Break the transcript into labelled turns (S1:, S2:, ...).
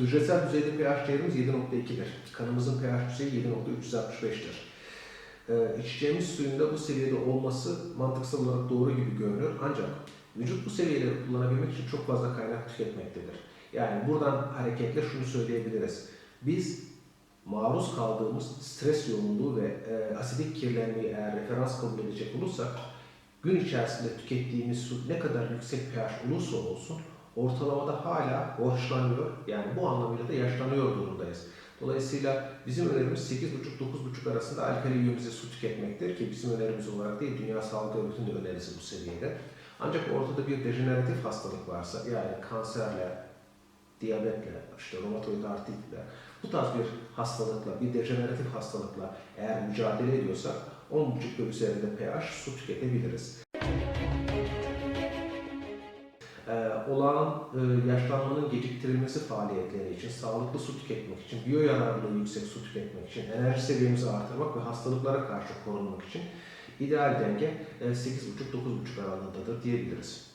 S1: Hücresel düzeyde pH değerimiz 7.2'dir. Kanımızın pH düzeyi 7.365'tir. Ee, içeceğimiz suyun da bu seviyede olması mantıksal olarak doğru gibi görünüyor. Ancak vücut bu seviyeleri kullanabilmek için çok fazla kaynak tüketmektedir. Yani buradan hareketle şunu söyleyebiliriz. Biz maruz kaldığımız stres yoğunluğu ve e, asidik kirlenmeyi eğer referans kabul edecek olursak gün içerisinde tükettiğimiz su ne kadar yüksek pH olursa olsun ortalamada hala borçlanıyor. Yani bu anlamıyla da yaşlanıyor durumdayız. Dolayısıyla bizim önerimiz 8,5-9,5 arasında alkali iyonize su tüketmektir ki bizim önerimiz olarak değil Dünya Sağlık Örgütü'nün önerisi bu seviyede. Ancak ortada bir dejeneratif hastalık varsa yani kanserle, diyabetle, işte romatoid artritle bu tarz bir hastalıkla, bir dejeneratif hastalıkla eğer mücadele ediyorsak 10,5 ve üzerinde pH su tüketebiliriz. Olağan e, yaşlanmanın geciktirilmesi faaliyetleri için, sağlıklı su tüketmek için, biyo yararlılığı yüksek su tüketmek için, enerji seviyemizi artırmak ve hastalıklara karşı korunmak için ideal denge e, 8,5-9,5 aralığındadır diyebiliriz.